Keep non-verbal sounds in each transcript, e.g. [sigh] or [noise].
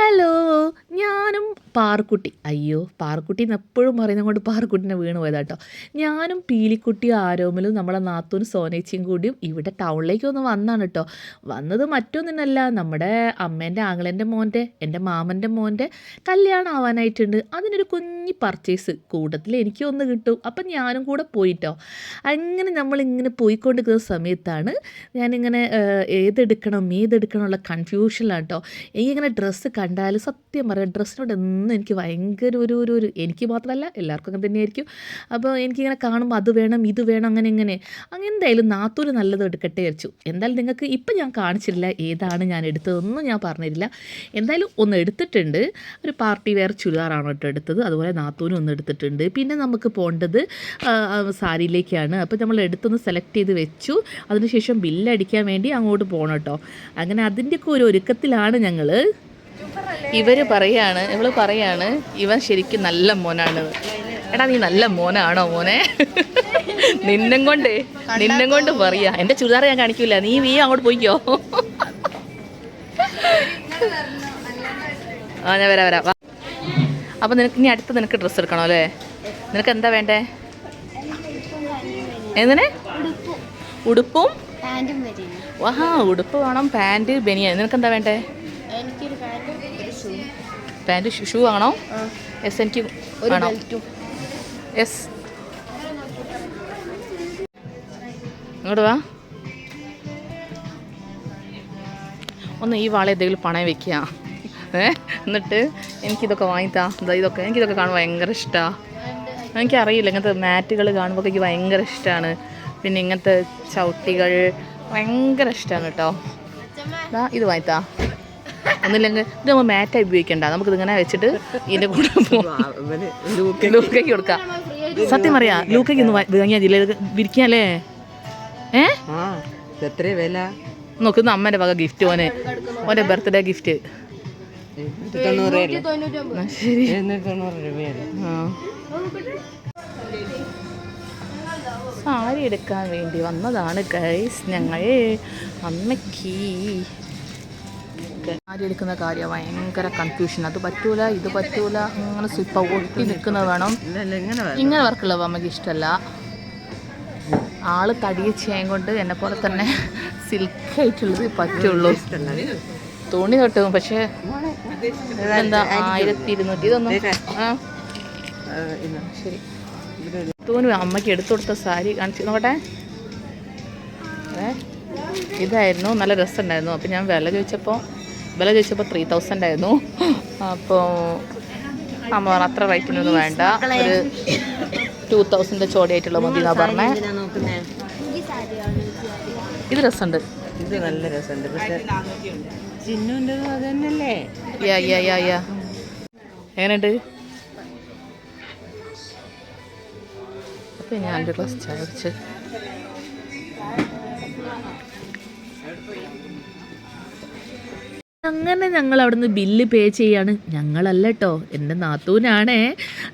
Hello Parukutty. അയ്യോ പാറുക്കുട്ടി എന്ന് എപ്പോഴും പറയുന്നത് കൊണ്ട് പാറുക്കുട്ടിനെ വീണ് പോയതാട്ടോ. ഞാനും പീലിക്കുട്ടിയും ആരോമലും നമ്മളെ നാത്തൂനും സോനേച്ചിയും കൂടിയും ഇവിടെ ടൗണിലേക്ക് ഒന്ന് വന്നാണ് കേട്ടോ വന്നത് മറ്റൊന്നിനല്ല നമ്മുടെ അമ്മേന്റെ ആങ്ങളേന്റെ മോന്റെ എന്റെ മാമന്റെ മോന്റെ കല്യാണം ആവാനായിട്ടുണ്ട്. അതിനൊരു കുഞ്ഞി പർച്ചേസ് കൂട്ടത്തിൽ എനിക്ക് ഒന്ന് കിട്ടും. അപ്പം ഞാനും കൂടെ പോയിട്ടോ അങ്ങനെ നമ്മളിങ്ങനെ പോയിക്കൊണ്ടിരിക്കുന്ന സമയത്താണ് ഞാനിങ്ങനെ ഏതെടുക്കണം ഏതെടുക്കണമെന്നുള്ള കൺഫ്യൂഷനിലാണ് കേട്ടോ എനിക്കിങ്ങനെ ഡ്രസ്സ് കണ്ടാൽ സത്യം പറയാം ഡ്രസ്സിനോട് എന്നും എനിക്ക് ഭയങ്കര ഒരു ഒരു ഒരു എനിക്ക് മാത്രമല്ല എല്ലാവർക്കും അങ്ങനെ തന്നെയായിരിക്കും. അപ്പോൾ എനിക്കിങ്ങനെ കാണുമ്പോൾ അത് വേണം ഇത് വേണം അങ്ങനെ ഇങ്ങനെ. അങ്ങനെ എന്തായാലും നാത്തൂര് നല്ലത് എടുക്കട്ടെ വിചാരിച്ചു. എന്തായാലും നിങ്ങൾക്ക് ഇപ്പം ഞാൻ കാണിച്ചിട്ടില്ല ഏതാണ് ഞാൻ എടുത്തതെന്നും ഞാൻ പറഞ്ഞിട്ടില്ല. എന്തായാലും ഒന്ന് എടുത്തിട്ടുണ്ട്. ഒരു പാർട്ടി വെയർ ചുരിദാറാണ് കേട്ടോ എടുത്തത്. അതുപോലെ നാത്തൂനും ഒന്ന് എടുത്തിട്ടുണ്ട്. പിന്നെ നമുക്ക് പോകേണ്ടത് സാരിയിലേക്കാണ്. അപ്പോൾ നമ്മൾ എടുത്തൊന്ന് സെലക്ട് ചെയ്ത് വെച്ചു. അതിനുശേഷം ബില്ലടിക്കാൻ വേണ്ടി അങ്ങോട്ട് പോകണം കേട്ടോ. അങ്ങനെ അതിന്റെയൊക്കെ ഒരു ഒരുക്കത്തിലാണ് ഞങ്ങൾ ഇവർ പറയാണ് ഇവൾ പറയാണ് ഇവൻ ശരിക്കും നല്ല മോനാണ്. എടാ നീ നല്ല മോനാണോ മോനെ? നിന്നും കൊണ്ട് നിന്നും കൊണ്ട് പറയാ. എന്റെ ചുരിദാർ ഞാൻ കാണിക്കൂല. നീ വീ അങ്ങോട്ട് പോയിക്കോ. ആ ഞാൻ വരാം വരാം. അപ്പം നിനക്ക് ഇനി അടുത്ത് നിനക്ക് ഡ്രസ്സ് എടുക്കണോ അല്ലേ? നിനക്ക് എന്താ വേണ്ടേ? എന്തിനെ? ഉടുപ്പും. വാഹാ ഉടുപ്പ് വേണം പാന്റ് ബനിയൻ. നിനക്ക് എന്താ വേണ്ടേ? ഷൂ പാന്റ് ഷൂ ആണോ? എസ് എനിക്ക് വേണം എസ് ഇങ്ങോട്ട് വാ. ഒന്ന് ഈ വാള എന്തെങ്കിലും പണയം വെക്കുക. ഏ? എന്നിട്ട് എനിക്കിതൊക്കെ വാങ്ങിത്താ. എന്താ ഇതൊക്കെ. എനിക്കിതൊക്കെ കാണുമ്പോൾ ഭയങ്കര ഇഷ്ടമാണ് എനിക്കറിയില്ല ഇങ്ങനത്തെ മാറ്റുകൾ കാണുമ്പോൾ എനിക്ക് ഭയങ്കര ഇഷ്ടമാണ് പിന്നെ ഇങ്ങനത്തെ ചവിട്ടികൾ ഭയങ്കര ഇഷ്ടമാണ് കേട്ടോ. ഇത് വാങ്ങിത്താ. ഒന്നില്ലെങ്കിൽ ഇത് നമ്മൾ മാറ്റായി ഉപയോഗിക്കണ്ട. നമുക്ക് ഇങ്ങനെ വെച്ചിട്ട് ഇതിന്റെ കൂടെ [laughs] ലൂക്കയ്ക്ക് കൊടുക്കാം. സത്യം പറയാ ലൂക്കയ്ക്ക് ഒന്ന് വാങ്ങിയാൽ ജില്ലയിൽ വിരിക്കാല്ലേ? ഏ? വില? നോക്ക് ഇത് അമ്മേന്റെ വക ഗിഫ്റ്റ് ഓനെ ഓന്റെ ബർത്ത്ഡേ ഗിഫ്റ്റ് ശരി. സാരി എടുക്കാൻ വേണ്ടി വന്നതാണ് ഗൈസ് ഞങ്ങൾ അമ്മയ്ക്ക് സാരി എടുക്കുന്ന കാര്യം ഭയങ്കര കൺഫ്യൂഷൻ അത് പറ്റൂല ഇത് പറ്റൂല അങ്ങനെ ഇപ്പം ഒട്ടി നിൽക്കുന്നത് വേണം. ഇങ്ങനെ വർക്കുള്ള അമ്മയ്ക്ക് ഇഷ്ടമല്ല ആൾ തടിയ ചെയ്യാൻ കൊണ്ട് എന്നെ പോലെ തന്നെ സിൽക്ക് ആയിട്ടുള്ളത് പറ്റുള്ളൂ. തുണി തൊട്ടു പക്ഷേ എന്താ ആയിരത്തി ഇരുന്നൂറ്റി ഇതൊന്നും ആ. ശരി. തൂനു അമ്മയ്ക്ക് എടുത്തു കൊടുത്ത സാരി കാണിച്ചു നോക്കട്ടെ. ഇതായിരുന്നു നല്ല രസമുണ്ടായിരുന്നു. അപ്പോൾ ഞാൻ വില ചോദിച്ചപ്പോൾ വില ചോദിച്ചപ്പോൾ ത്രീ തൗസൻഡ് ആയിരുന്നു. അപ്പോൾ അമ്മ പറഞ്ഞു അത്ര റേറ്റിനൊന്നും വേണ്ട. ഒരു ടു തൗസൻഡ് ചോടിയായിട്ടുള്ള മതി എന്നാ പറഞ്ഞേ. ഇത് രസമുണ്ട്. ഇത് നല്ല രസമുണ്ട്. പക്ഷേ ചിന്നുന്റെ അത് തന്നെയല്ലേ യാ യാ യാ യാ എങ്ങനെയുണ്ട്? അപ്പോൾ ഞാൻ ഒരു ഗ്ലാസ് ചായ കുടിച്ച് അങ്ങനെ ഞങ്ങൾ അവിടുന്ന് ബില്ല് പേ ചെയ്യാണ്. ഞങ്ങളല്ല കേട്ടോ എന്റെ നാത്തൂനാണേ.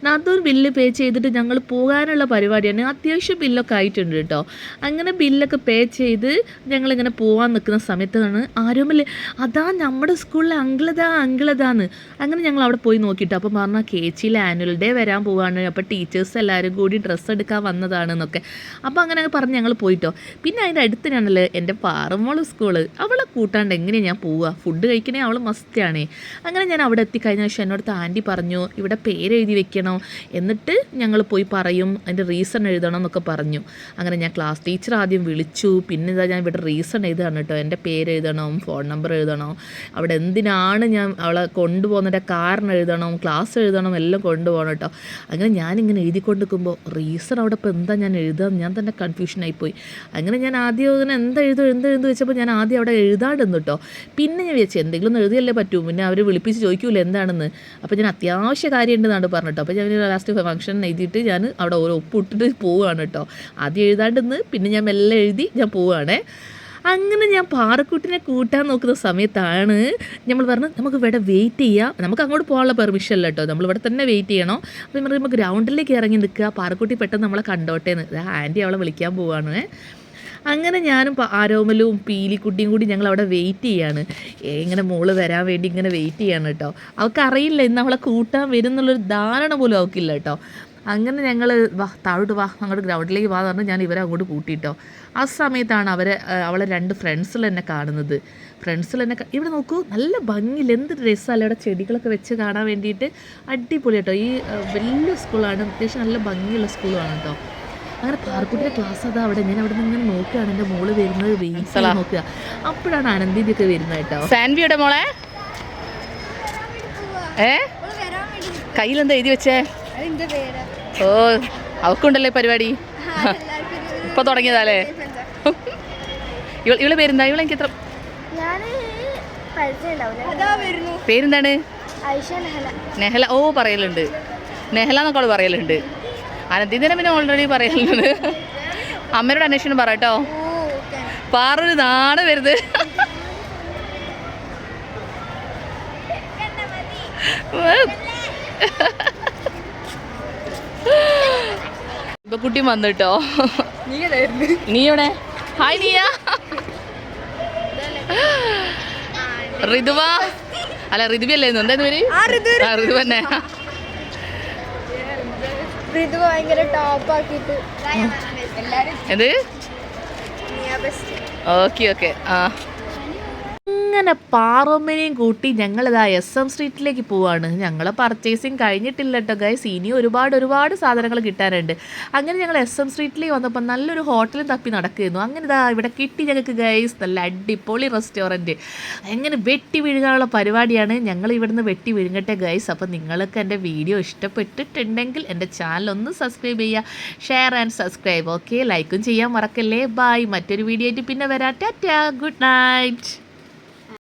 നാത്തൂൻ ബില്ല് പേ ചെയ്തിട്ട് ഞങ്ങൾ പോകാനുള്ള പരിപാടിയാണ്. അത്യാവശ്യം ബില്ലൊക്കെ ആയിട്ടുണ്ട് കേട്ടോ അങ്ങനെ ബില്ലൊക്കെ പേ ചെയ്ത് ഞങ്ങളിങ്ങനെ പോകാൻ നിൽക്കുന്ന സമയത്താണ് ആരോമല്ലേ അതാ നമ്മുടെ സ്കൂളിലെ അങ്കിളതാ അങ്കിളതാന്ന്. അങ്ങനെ ഞങ്ങൾ അവിടെ പോയി നോക്കിയിട്ട് അപ്പം പറഞ്ഞാൽ കേച്ചിയിലെ ആനുവൽ ഡേ വരാൻ പോവാണ്. അപ്പോൾ ടീച്ചേഴ്സ് എല്ലാവരും കൂടി ഡ്രസ്സ് എടുക്കാൻ വന്നതാണെന്നൊക്കെ അപ്പോൾ അങ്ങനെ പറഞ്ഞ് ഞങ്ങൾ പോയിട്ടോ. പിന്നെ അതിന്റെ അടുത്തിനാണല്ലോ എന്റെ പാറമോൾ സ്കൂൾ അവളെ കൂട്ടാണ്ട് എങ്ങനെയാണ് ഞാൻ പോവുക? ഫുഡ് കഴിക്കണേ അവൾ മസ്തിയാണ്. അങ്ങനെ ഞാൻ അവിടെ എത്തിക്കഴിഞ്ഞ ശേഷം എന്നോടത്ത് ആന്റി പറഞ്ഞു ഇവിടെ പേര് എഴുതി വെക്കണം. എന്നിട്ട് ഞങ്ങൾ പോയി പറയും അതിന്റെ റീസൺ എഴുതണം എന്നൊക്കെ പറഞ്ഞു. അങ്ങനെ ഞാൻ ക്ലാസ് ടീച്ചർ ആദ്യം വിളിച്ചു പിന്നെ ഇതാ ഞാൻ ഇവിടെ റീസൺ എഴുതുകയാണ് കേട്ടോ. എന്റെ പേര് എഴുതണം ഫോൺ നമ്പർ എഴുതണം അവിടെ എന്തിനാണ് ഞാൻ അവളെ കൊണ്ടുപോകുന്നതിന്റെ കാരണം എഴുതണം ക്ലാസ് എഴുതണം എല്ലാം കൊണ്ടുപോകണം കേട്ടോ. അങ്ങനെ ഞാനിങ്ങനെ എഴുതിക്കൊണ്ട് നിൽക്കുമ്പോൾ റീസൺ അവിടെ ഇപ്പോൾ എന്താ ഞാൻ എഴുതാൻ ഞാൻ തന്നെ കൺഫ്യൂഷനായിപ്പോയി അങ്ങനെ ഞാൻ ആദ്യം ഇങ്ങനെ എന്താ എഴുതും എന്താ എഴുതും വെച്ചപ്പോൾ ഞാൻ ആദ്യം അവിടെ എഴുതാണ്ടെന്നു കേട്ടോ. പിന്നെ ഞാൻ വിചാരിച്ചു എന്തെങ്കിലും എഴുതിയല്ലേ പറ്റൂ. പിന്നെ അവർ വിളിപ്പിച്ച് ചോദിക്കൂല എന്താണെന്ന്. അപ്പോൾ ഞാൻ അത്യാവശ്യ കാര്യം ഉണ്ടെന്നാണ് പറഞ്ഞിട്ടോ അപ്പോൾ ഞാൻ ലാസ്റ്റ് ഫംഗ്ഷൻ എഴുതിയിട്ട് ഞാൻ അവിടെ ഓരോ ഒപ്പിട്ടിട്ട് പോവുകയാണ് കേട്ടോ. ആദ്യം എഴുതാണ്ടെന്ന് പിന്നെ ഞാൻ മെല്ലെ എഴുതി ഞാൻ പോവുകയാണേ അങ്ങനെ ഞാൻ പാറക്കുട്ടിനെ കൂട്ടാൻ നോക്കുന്ന സമയത്താണ് നമ്മൾ പറഞ്ഞു നമുക്ക് ഇവിടെ വെയിറ്റ് ചെയ്യാം. നമുക്ക് അങ്ങോട്ട് പോകാനുള്ള പെർമിഷൻ അല്ല കേട്ടോ. നമ്മൾ ഇവിടെ തന്നെ വെയിറ്റ് ചെയ്യണം. അപ്പോൾ നമ്മൾ ഗ്രൗണ്ടിലേക്ക് ഇറങ്ങി നിൽക്കുക പാറക്കുട്ടി പെട്ടെന്ന് നമ്മളെ കണ്ടോട്ടേന്ന് ആന്റി അവളെ വിളിക്കാൻ പോവാണ്. അങ്ങനെ ഞാനും ആരോമലും പീലിക്കുട്ടിയും കൂടി ഞങ്ങൾ അവിടെ വെയിറ്റ് ചെയ്യാണ് ഇങ്ങനെ മോൾ വരാൻ വേണ്ടി ഇങ്ങനെ വെയിറ്റ് ചെയ്യാണ് കേട്ടോ അവൾക്ക് അറിയില്ല ഇന്ന് അവളെ കൂട്ടാൻ വരും എന്നുള്ളൊരു ധാരണ പോലും അവൾക്കില്ല കേട്ടോ അങ്ങനെ ഞങ്ങൾ വാ താഴോട്ട് വാ അങ്ങോട്ട് ഗ്രൗണ്ടിലേക്ക് വാ എന്ന് പറഞ്ഞ് ഞാൻ ഇവരെ അങ്ങോട്ട് കൂട്ടിയിട്ടോ ആ സമയത്താണ് അവരെ അവളെ രണ്ട് ഫ്രണ്ട്സിൽ എന്നെ കാണുന്നത്. ഫ്രണ്ട്സിൽ എന്നെ ഇവിടെ നോക്കൂ നല്ല ഭംഗിയിൽ എന്ത് രസമല്ല ഇവിടെ ചെടികളൊക്കെ വെച്ച് കാണാൻ വേണ്ടിയിട്ട്. അടിപൊളി കേട്ടോ ഈ വലിയ സ്കൂളാണ് അത്യാവശ്യം നല്ല ഭംഗിയുള്ള സ്കൂളാണ് കേട്ടോ അങ്ങനെ പാർക്കുട്ടിയുടെ ക്ലാസ് അതാ അവിടെ. ഞാൻ അവിടെ നിന്ന് ഇങ്ങനെ നോക്കുകയാണ്. എന്റെ മോൾ വരുന്നത് വെയിറ്റ് നോക്കുക. അപ്പോഴാണ് അനന്തിന്റെയൊക്കെ വരുന്നത് കേട്ടോ. സാൻവിയുടെ മോളെ? ഏ? കയ്യിലെന്താ എഴുതി വെച്ചേ? ഓ അവക്കുണ്ടല്ലേ പരിപാടി? ഇപ്പൊ തുടങ്ങിയതാലേ ഇവൾ ഇവൾ പേരെന്താ? ഇവളെ എനിക്ക് എത്ര ഞാൻ പരിചയം അതാ വരുന്നു. പേരെന്താണ്? ഐഷ നെഹല. നെഹല. ഓ പറയലുണ്ട്. നെഹല എന്നൊക്കെ അവൾ പറയലുണ്ട്. അനന്തിനെ പിന്നെ ഓൾറെഡി പറയലുണ്ട് അമ്മയോട് അന്വേഷണം പറ കേട്ടോ. പാറൊരു നാണ് വരുത്. ഇപ്പൊ കുട്ടി വന്നിട്ടോ നീയോടെ നീ എവിടെ? ഹായ് നീയ. ഋതുവ. അല്ല ഋതുവി അല്ലായിരുന്നു എന്തായിരുന്നു ഋതു തന്നെ ഋതു ഭയങ്കര ടോപ്പ് ആക്കിയിട്ട്. എല്ലാരും ഓക്കെ ഓക്കെ ആ. അങ്ങനെ പാറോമ്മനെയും കൂട്ടി ഞങ്ങളിതാ എസ് എം സ്ട്രീറ്റിലേക്ക് പോവാണ്. ഞങ്ങൾ പർച്ചേസിങ് കഴിഞ്ഞിട്ടില്ല കേട്ടോ ഗൈസ് ഇനി ഒരുപാട് ഒരുപാട് സാധനങ്ങൾ കിട്ടാനുണ്ട്. അങ്ങനെ ഞങ്ങൾ എസ് എം സ്ട്രീറ്റിലേക്ക് വന്നപ്പോൾ നല്ലൊരു ഹോട്ടലും തപ്പി നടക്കുന്നു അങ്ങനെ ഇതാ ഇവിടെ കിട്ടി ഞങ്ങൾക്ക് ഗൈസ് നല്ല അടിപൊളി റെസ്റ്റോറന്റ് അങ്ങനെ വെട്ടി വീഴുകാനുള്ള പരിപാടിയാണ് ഞങ്ങൾ ഇവിടുന്ന് വെട്ടി വിഴുങ്ങട്ടെ ഗൈസ് അപ്പോൾ നിങ്ങൾക്ക് എന്റെ വീഡിയോ ഇഷ്ടപ്പെട്ടിട്ടുണ്ടെങ്കിൽ എന്റെ ചാനൽ ഒന്ന് സബ്സ്ക്രൈബ് ചെയ്യുക. ഷെയർ ആൻഡ് സബ്സ്ക്രൈബ് ഓക്കെ ലൈക്കും ചെയ്യാൻ മറക്കല്ലേ? ബൈ മറ്റൊരു വീഡിയോ ആയിട്ട് പിന്നെ വരാം. Tata good night